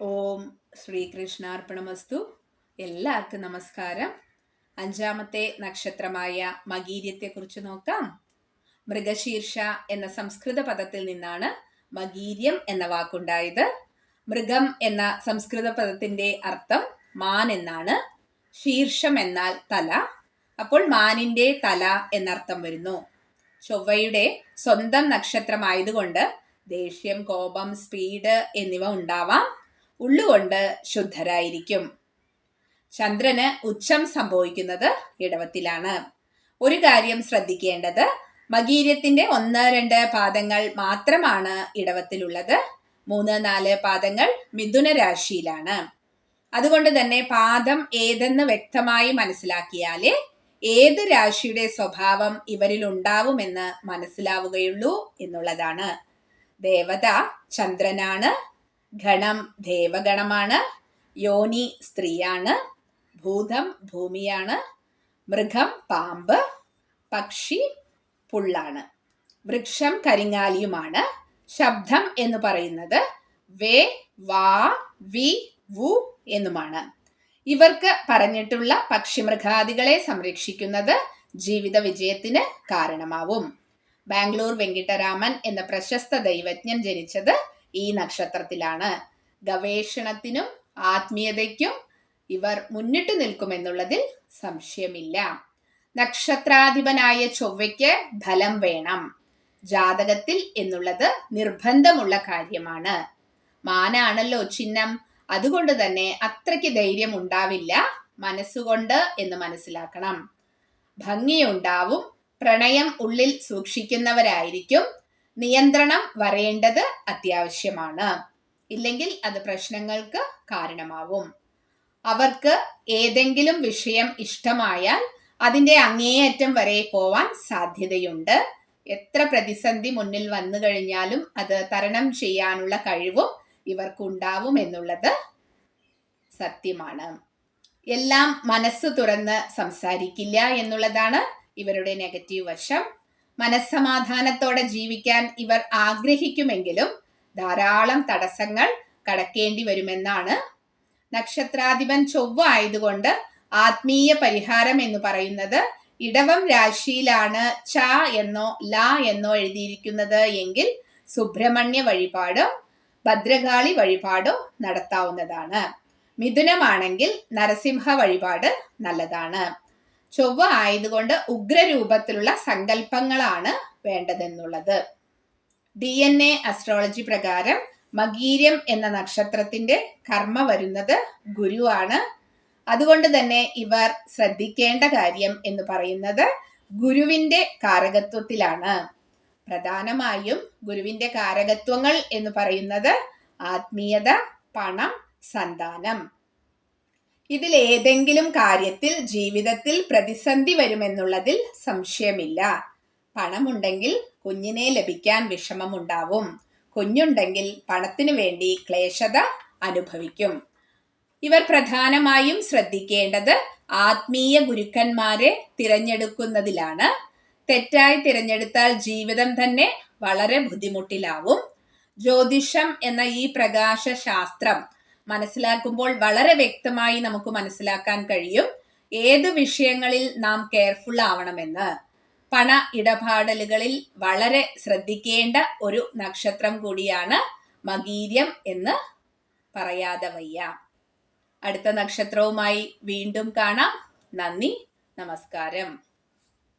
ഓം ശ്രീകൃഷ്ണാർപ്പണമസ്തു. എല്ലാവർക്കും നമസ്കാരം. അഞ്ചാമത്തെ നക്ഷത്രമായ മകീര്യത്തെക്കുറിച്ച് നോക്കാം. മൃഗശീർഷ എന്ന സംസ്കൃത പദത്തിൽ നിന്നാണ് മകീര്യം എന്ന വാക്കുണ്ടായത്. മൃഗം എന്ന സംസ്കൃത പദത്തിന്റെ അർത്ഥം മാൻ എന്നാണ്. ശീർഷം എന്നാൽ തല. അപ്പോൾ മാനിന്റെ തല എന്നർത്ഥം വരുന്നു. ചൊവ്വയുടെ സ്വന്തം നക്ഷത്രമായതുകൊണ്ട് ദേഷ്യം കോപം സ്പീഡ് എന്നിവ ഉണ്ടാവാം. ഉള്ളുകൊണ്ട് ശുദ്ധരായിരിക്കും. ചന്ദ്രന് ഉച്ചം സംഭവിക്കുന്നത് ഇടവത്തിലാണ്. ഒരു കാര്യം ശ്രദ്ധിക്കേണ്ടത് മകീര്യത്തിന്റെ ഒന്ന് രണ്ട് പാദങ്ങൾ മാത്രമാണ് ഇടവത്തിലുള്ളത്. മൂന്ന് നാല് പാദങ്ങൾ മിഥുന രാശിയിലാണ്. അതുകൊണ്ട് തന്നെ പാദം ഏതെന്ന് വ്യക്തമായി മനസ്സിലാക്കിയാലേ ഏത് രാശിയുടെ സ്വഭാവം ഇവരിൽ ഉണ്ടാവുമെന്ന് മനസ്സിലാവുകയുള്ളൂ എന്നുള്ളതാണ്. ദേവത ചന്ദ്രനാണ് ഗണം ദേവഗണമാണ്. യോനി സ്ത്രീയാണ്. ഭൂതം ഭൂമിയാണ്. മൃഗം പാമ്പ്. പക്ഷി പുള്ളാണ്. വൃക്ഷം കരിങ്ങാലിയുമാണ്. ശബ്ദം എന്ന് പറയുന്നത് വേ വാ വി വു എന്നുമാണ്. ഇവർക്ക് പറഞ്ഞിട്ടുള്ള പക്ഷിമൃഗാദികളെ സംരക്ഷിക്കുന്നത് ജീവിത വിജയത്തിന് കാരണമാവും. ബാംഗ്ലൂർ വെങ്കിട്ടരാമൻ എന്ന പ്രശസ്ത ദൈവജ്ഞൻ ജനിച്ചത് ഈ നക്ഷത്രത്തിലാണ്. ഗവേഷണത്തിനും ആത്മീയതയ്ക്കും ഇവർ മുന്നിട്ട് നിൽക്കുമെന്നുള്ളതിൽ സംശയമില്ല. നക്ഷത്രാധിപനായ ചൊവ്വയ്ക്ക് ഫലം വേണം. ജാതകത്തിൽ എന്നുള്ളത് നിർബന്ധമുള്ള കാര്യമാണ്. മാനാണല്ലോ ചിഹ്നം. അതുകൊണ്ട് തന്നെ അത്രയ്ക്ക് ധൈര്യം ഉണ്ടാവില്ല മനസ്സുകൊണ്ട് എന്ന് മനസ്സിലാക്കണം. ഭംഗിയുണ്ടാവും പ്രണയം ഉള്ളിൽ സൂക്ഷിക്കുന്നവരായിരിക്കും നിയന്ത്രണം വരേണ്ടത് അത്യാവശ്യമാണ്. ഇല്ലെങ്കിൽ അത് പ്രശ്നങ്ങൾക്ക് കാരണമാവും. അവർക്ക് ഏതെങ്കിലും വിഷയം ഇഷ്ടമായാൽ അതിന്റെ അങ്ങേയറ്റം വരെ പോവാൻ സാധ്യതയുണ്ട്. എത്ര പ്രതിസന്ധി മുന്നിൽ വന്നു കഴിഞ്ഞാലും അത് തരണം ചെയ്യാനുള്ള കഴിവും ഇവർക്കുണ്ടാവും എന്നുള്ളത് സത്യമാണ്. എല്ലാം മനസ്സ് തുറന്ന് സംസാരിക്കില്ല എന്നുള്ളതാണ് ഇവരുടെ നെഗറ്റീവ് വശം. മനസ്സമാധാനത്തോടെ ജീവിക്കാൻ ഇവർ ആഗ്രഹിക്കുമെങ്കിലും ധാരാളം തടസ്സങ്ങൾ കടക്കേണ്ടി വരുമെന്നാണ് നക്ഷത്രാധിപൻ ചൊവ്വ ആയതുകൊണ്ട് ആത്മീയ പരിഹാരം എന്ന് പറയുന്നത് ഇടവം രാശിയിലാണ് ച എന്നോ ല എന്നോ എഴുതിയിരിക്കുന്നത് എങ്കിൽ സുബ്രഹ്മണ്യ വഴിപാടോ ഭദ്രകാളി വഴിപാടോ നടത്താവുന്നതാണ്. മിഥുനമാണെങ്കിൽ നരസിംഹ വഴിപാട് നല്ലതാണ്. ചൊവ്വ ആയതുകൊണ്ട് ഉഗ്രരൂപത്തിലുള്ള സങ്കല്പങ്ങളാണ് വേണ്ടതെന്നുള്ളത്. ഡി എൻ എ അസ്ട്രോളജി പ്രകാരം മകീര്യം എന്ന നക്ഷത്രത്തിന്റെ കർമ്മ വരുന്നത് ഗുരുവാണ്. അതുകൊണ്ട് തന്നെ ഇവർ ശ്രദ്ധിക്കേണ്ട കാര്യം എന്ന് പറയുന്നത് ഗുരുവിന്റെ കാരകത്വത്തിലാണ്. പ്രധാനമായും ഗുരുവിന്റെ കാരകത്വങ്ങൾ എന്ന് പറയുന്നത് ആത്മീയത പണം സന്താനം. ഇതിൽ ഏതെങ്കിലും കാര്യത്തിൽ ജീവിതത്തിൽ പ്രതിസന്ധി വരുമെന്നുള്ളതിൽ സംശയമില്ല. പണമുണ്ടെങ്കിൽ കുഞ്ഞിനെ ലഭിക്കാൻ വിഷമമുണ്ടാവും. കുഞ്ഞുണ്ടെങ്കിൽ പണത്തിനു വേണ്ടി ക്ലേശത അനുഭവിക്കും. ഇവർ പ്രധാനമായും ശ്രദ്ധിക്കേണ്ടത് ആത്മീയ ഗുരുക്കന്മാരെ തിരഞ്ഞെടുക്കുന്നതിലാണ്. തെറ്റായി തിരഞ്ഞെടുത്താൽ ജീവിതം തന്നെ വളരെ ബുദ്ധിമുട്ടിലാവും. ജ്യോതിഷം എന്ന ഈ പ്രകാശ ശാസ്ത്രം മനസ്സിലാക്കുമ്പോൾ വളരെ വ്യക്തമായി നമുക്ക് മനസ്സിലാക്കാൻ കഴിയും ഏത് വിഷയങ്ങളിൽ നാം കെയർഫുൾ ആവണമെന്ന്. പണ ഇടപാടലുകളിൽ വളരെ ശ്രദ്ധിക്കേണ്ട ഒരു നക്ഷത്രം കൂടിയാണ് മകീര്യം എന്ന് പറയാതെ വയ്യ. അടുത്ത നക്ഷത്രവുമായി വീണ്ടും കാണാം. നന്ദി നമസ്കാരം.